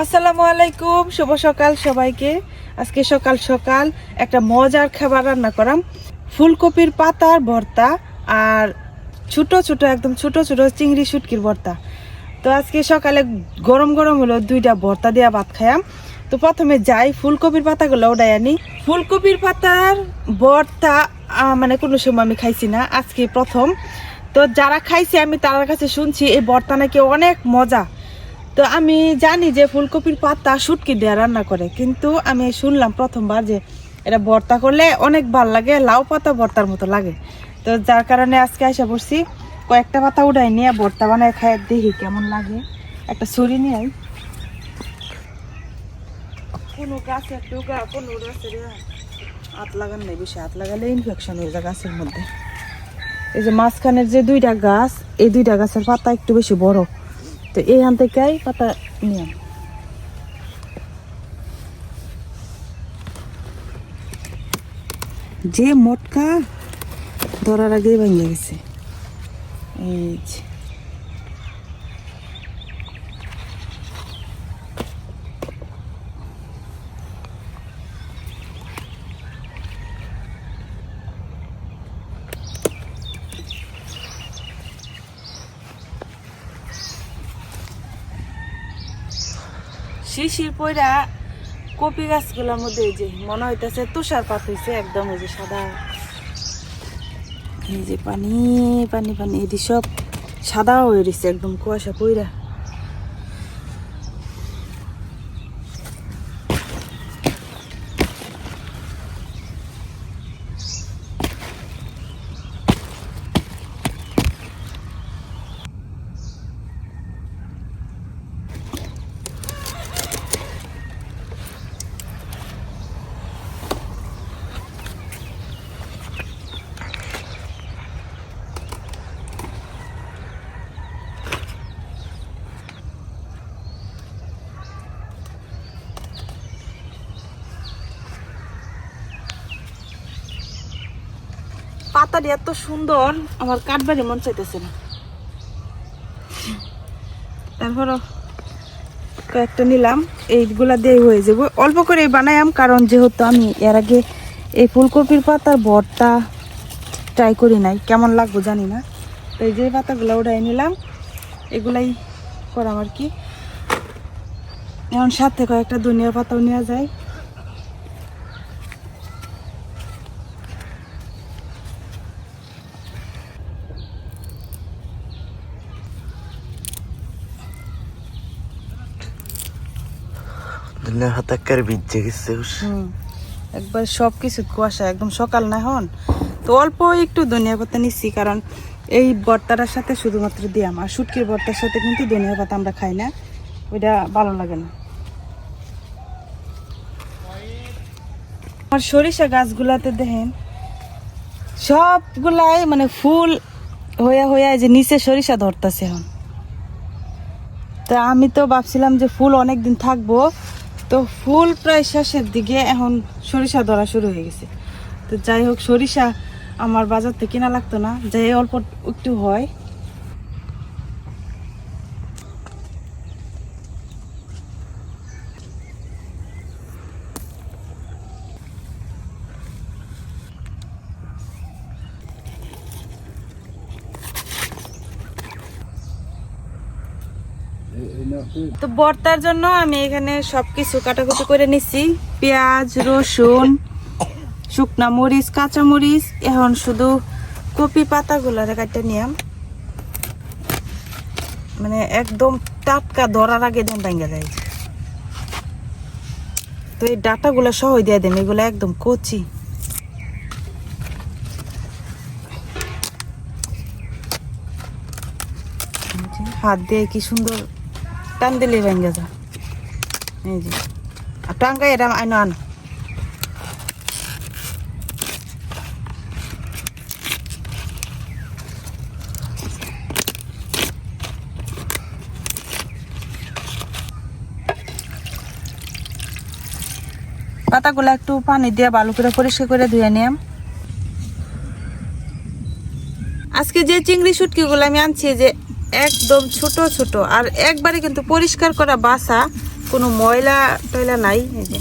আসসালামু আলাইকুম, শুভ সকাল সবাইকে। আজকে সকাল সকাল একটা মজার খাবার রান্না করাম। ফুলকপির পাতার ভর্তা আর ছোট ছোট, একদম ছোট ছোট চিংড়ি শুটকির ভর্তা। তো আজকে সকালে গরম গরম হলো দুইটা ভর্তা দিয়া ভাত খায়াম তো প্রথমে যাই ফুলকপির পাতাগুলো ওটাই আনি। ফুলকপির পাতার ভর্তা মানে কোনো সময় আমি খাইছি না, আজকে প্রথম। তো যারা খাইছে, আমি তার কাছে শুনছি এই ভর্তা নাকি অনেক মজা। তো আমি জানি যে ফুলকপির পাতা শুটকি দিয়ে রান্না করে, কিন্তু আমি শুনলাম প্রথমবার যে এটা ভর্তা করলে অনেক ভালো লাগে, লাউ পাতা ভর্তার মতো লাগে। তো যার কারণে আজকে এসে পড়ছি। কয়েকটা পাতা উঠাই নিয়ে ভর্তা বানায় খায়, দেখি কেমন লাগে। একটা ছুরি নিয়ে আই কোনো গাছে গা, কোনো গাছে হাত লাগান নেই, বেশি হাত লাগালে ইনফেকশন হয়ে যায় গাছের মধ্যে। এই যে মাঝখানের যে দুইটা গাছ, এই দুইটা গাছের পাতা একটু বেশি বড়। তো এইখান থেকে পাতা নিয়ে যে মোটকা ধরার আগে ভেঙে গেছে এই যে। শিশির পয়রা কপি গাছগুলোর মধ্যে যে, মনে হইতেছে তুষারপাত হয়েছে একদম ওই যে সাদা এই যে পানি পানি পানি এটি সব সাদা হয়ে রয়েছে একদম কুয়াশা পইরা। পাতাটি এত সুন্দর, আমার কাঠবাড়ি মন চাইতেছে না। তারপরও কয়েকটা নিলাম, এইগুলা দিয়ে হয়ে যাব। অল্প করে বানাইলাম কারণ যেহেতু আমি এর আগে এই ফুলকপির পাতার ভর্তা ট্রাই করি নাই, কেমন লাগবো জানি না। তো এই যে পাতাগুলো উঠাই নিলাম, এগুলাই করাম আর কি। এখন সাথে কয়েকটা ধনিয়া পাতাও নেওয়া যায়। ভিজে গেছে একবার সব কিছু কুয়াশা, একদম সকাল না হন তো অল্প একটু ধনিয়া পাতা নিচ্ছি কারণ এই ভর্তাটার সাথে শুধুমাত্র দিয়াম, আর ভর্তার সাথে কিন্তু ধনিয়া পাতা আমরা খাই না। ওইটা ভালো লাগে না। আমার সরিষা গাছগুলাতে দেখেন, সবগুলাই মানে ফুল হইয়া হইয়া যে নিচে সরিষা ধরতেছে এখন। তা আমি তো ভাবছিলাম যে ফুল অনেক দিন থাকব তো ফুল প্রায় শেষের দিকে এখন সরিষা ধরা শুরু হয়ে গেছে। তো যাই হোক, সরিষা আমার বাজার থেকে কিনা লাগতো না, যাই অল্প একটু হয়। তো বর্তার জন্য আমি এখানে সবকিছু কাটাকুটি করে নিচ্ছি পেঁয়াজ, রসুন, শুকনা মরিচ, কাঁচা মরিচ। এখন শুধু কপি পাতাগুলো কাটতে নিয়াম। মানে একদম টাটকা ধরার আগে দেন ভেঙে যায়। তো এই ডাটাগুলো সহ দিয়ে দেন, এগুলো একদম কচি। হাত দিয়ে কি সুন্দর টান দিলেই ভেঙে যা। এই যে। আর টাঙ্গাই এটা আইনো, আনো। পাতাগুলো একটু পানি দিয়ে ভালো করে পরিষ্কার করে ধুয়ে নিলাম আজকে যে চিংড়ি শুটকিগুলো আমি আনছি, যে একদম ছোট ছোট। আর একবারে কিন্তু পরিষ্কার করা বাসা, কোনো ময়লা টয়লা নাই যে।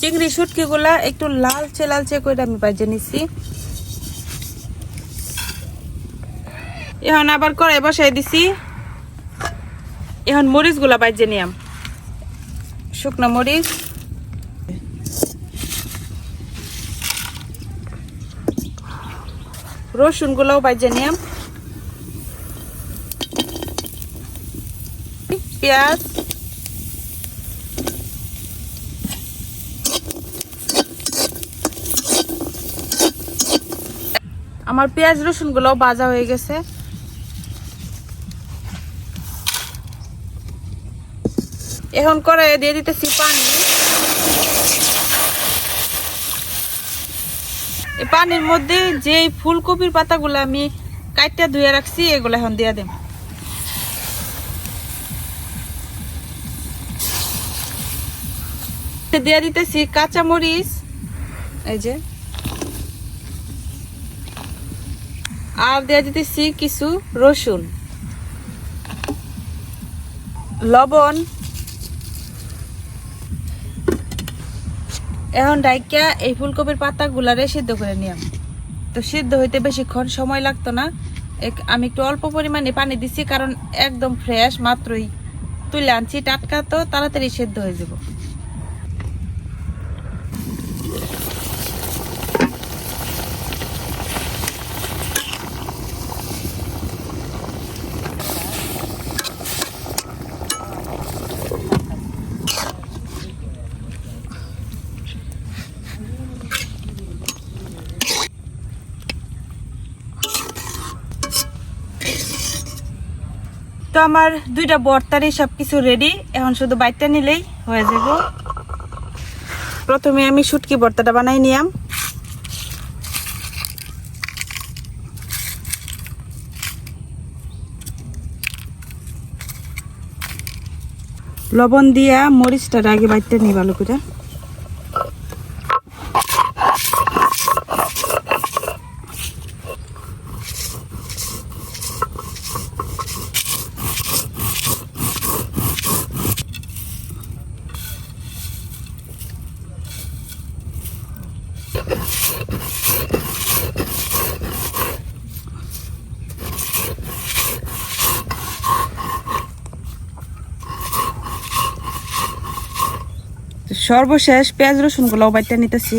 চিংড়ি শুটকি গুলা একটু লালচে লালচে করে আমি বাজে নিছি। এখন আবার কড়াই বসাই দিছি। এখন মরিচগুলা বাজে নিয়াম। শুকনো মরিচ। রসুন গুলাও বাজে নিয়াম। পেঁয়াজ। আমার পেঁয়াজ রসুনগুলো ভাজা হয়ে গেছে। এখন করে দিয়ে দিতেছি পানি। এই পানির মধ্যে যে ফুলকপির পাতাগুলো আমি কাইটা ধুয়ে রাখছি, এগুলো এখন দিয়ে দেব। দিয়ে দিতেছি কাঁচা মরিচ এই যে। আর দিয়ে দিতেছি কিছু রসুন। লবণ এখন ডাইকা এই ফুলকপির পাতাগুলারে সিদ্ধ করে নিয়াম। তো সিদ্ধ হইতে বেশিক্ষণ সময় লাগতো না। আমি একটু অল্প পরিমাণে পানি দিছি, কারণ একদম ফ্রেশ মাত্রই তুলে আনছি, টাটকা তো তাড়াতাড়ি সিদ্ধ হয়ে যাব। তো আমার দুইটা বর্তারই সব কিছু রেডি এখন শুধু বাইটটা নিলেই হয়ে যাব। প্রথমে আমি শুটকি বর্তাটা বানাই নিয়াম। লবণ দিয়া মরিচটা আগে বাইটটা নিই ভালো করে। সর্বশেষ পেঁয়াজ রসুনগুলো বাইটটা নিতেছি।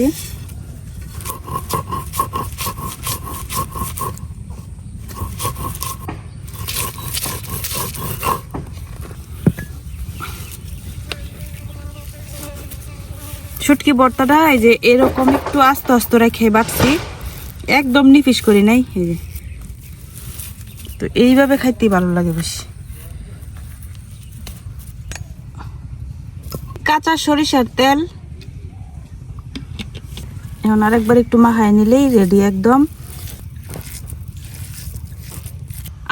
শুটকি ভর্তাটা এই যে এরকম একটু আস্তে আস্তে রেখে বাড়ছি একদম নিফিস করি নাই, এই যে। তো এইভাবে খাইতেই ভালো লাগে বেশি। কাঁচা সরিষার তেল। এখন আরেকবার একটু মাখায় নিলেই রেডি একদম।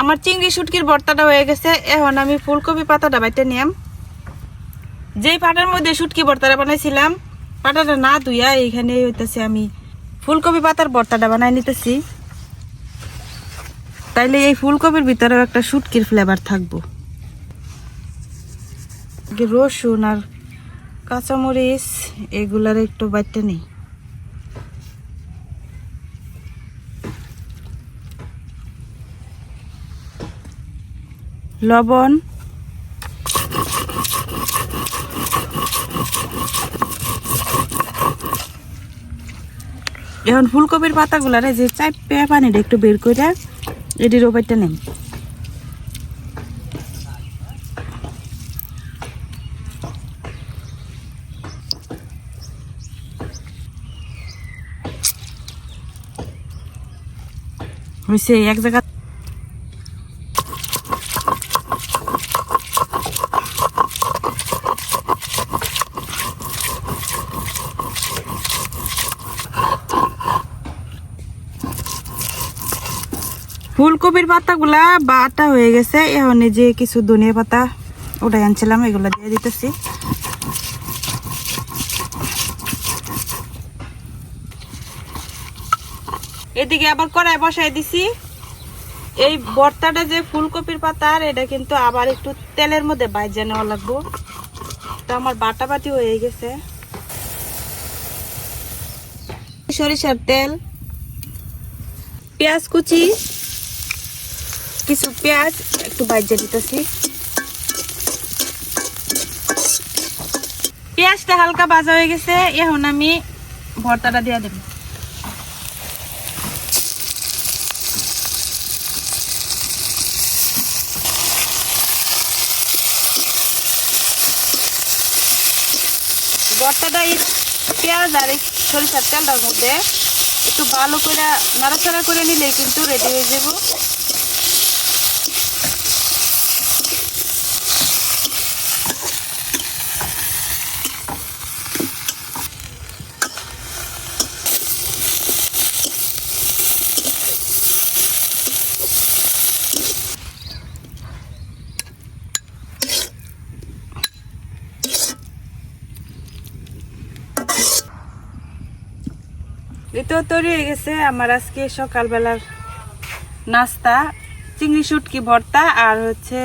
আমার চিংড়ি শুটকির ভর্তাটা হয়ে গেছে। এখন আমি ফুলকপি পাতাটা বাইতে নিয়াম। যেই পাটার মধ্যে শুটকি ভর্তাটা বানাইছিলাম, পাটাটা না ধুইয়া এইখানে হইতেছে আমি ফুলকপি পাতার ভর্তাটা বানাই নিতেছি। তাইলে এই ফুলকপির ভিতরেও একটা শুটকির ফ্লেভার থাকব। রসুন আর কাঁচামরিচ, এগুলার একটু বাটতে নেই। লবণ। এখন ফুলকপির পাতাগুলারে যে চাইপে পানিটা একটু বের করে এটির ওপারটা নেই। আমি এক জায়গা ফুলকপির পাতাগুলা বাটা হয়ে গেছে। এখন যে কিছু ধনিয়া পাতা ওটাই আনছিলাম, এগুলো দিয়ে দিতেছি। এদিকে আবার কড়াই বসাই দিছি। এই ভর্তাটা যে ফুলকপির পাতার এটা কিন্তু আবার একটু তেলের মধ্যে বাইজা নেওয়া লাগবো। তো আমার বাটা বাটি হয়ে গেছে। সরিষার তেল, পেঁয়াজ কুচি, কিছু পেঁয়াজ একটু বাইজা দিতেছি। পেঁয়াজটা হালকা ভাজা হয়ে গেছে, এখন আমি ভর্তাটা দিয়ে দেব ভর্তাটা এই পেঁয়াজ আর সরিষার তেলটার মধ্যে একটু ভালো করে নাড়াচাড়া করে নিলে কিন্তু রেডি হয়ে যাব। এতো তৈরি হয়ে গেছে, আমার আজকে সকালবেলার নাস্তা, চিংড়ি শুটকি ভর্তা আর হচ্ছে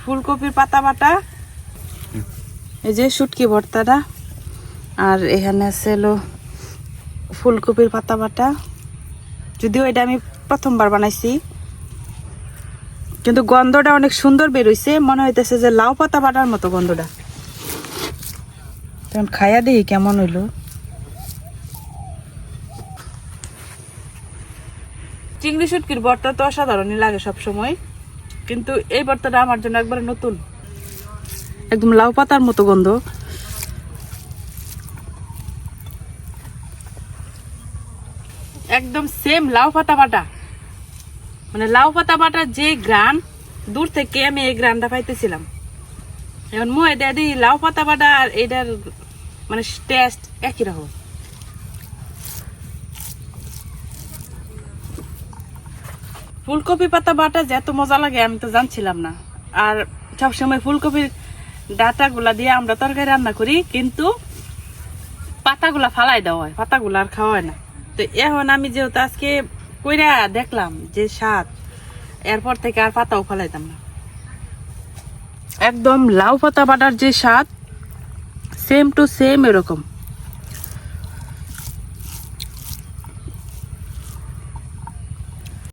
ফুলকপির পাতা বাটা। এই যে শুটকি ভর্তাটা, আর এখানে আছে হলো ফুলকপির পাতা বাটা। যদিও এটা আমি প্রথমবার বানাইছি, কিন্তু গন্ধটা অনেক সুন্দর বেরোইছে মনে হইতেছে যে লাউ পাতা বাটার মতো গন্ধটা। তখন খাইয়া দিই কেমন হইল। চিংড়ি শুটকির ভর্তা তো অসাধারণই লাগে সব সময় কিন্তু এই ভর্তাটা আমার জন্য একবারে নতুন। একদম লাউ পাতার মতো গন্ধ। একদম সেম লাউ পাতা বাটা। মানে লাউ পাতা বাটা যে গ্রান, দূর থেকে আমি এই গ্রানটা পাইতেছিলাম। এখন মই দিই, লাউ পাতা বাটা আর এটার মানে টেস্ট একই রকম। ফুলকপি পাতা বাটা যে এত মজা লাগে, আমি তো জানছিলাম না। আর সবসময় ফুলকপির ডাটাগুলা দিয়ে আমরা তরকারি রান্না করি, কিন্তু পাতাগুলা ফালাই দেওয়া হয়, পাতাগুলা আর খাওয়া হয় না। তো এখন আমি যেহেতু আজকে কইরা দেখলাম যে স্বাদ, এরপর থেকে আর পাতাও ফালাইতাম না। একদম লাউ পাতা বাটার যে স্বাদ সেম টু সেম এরকম।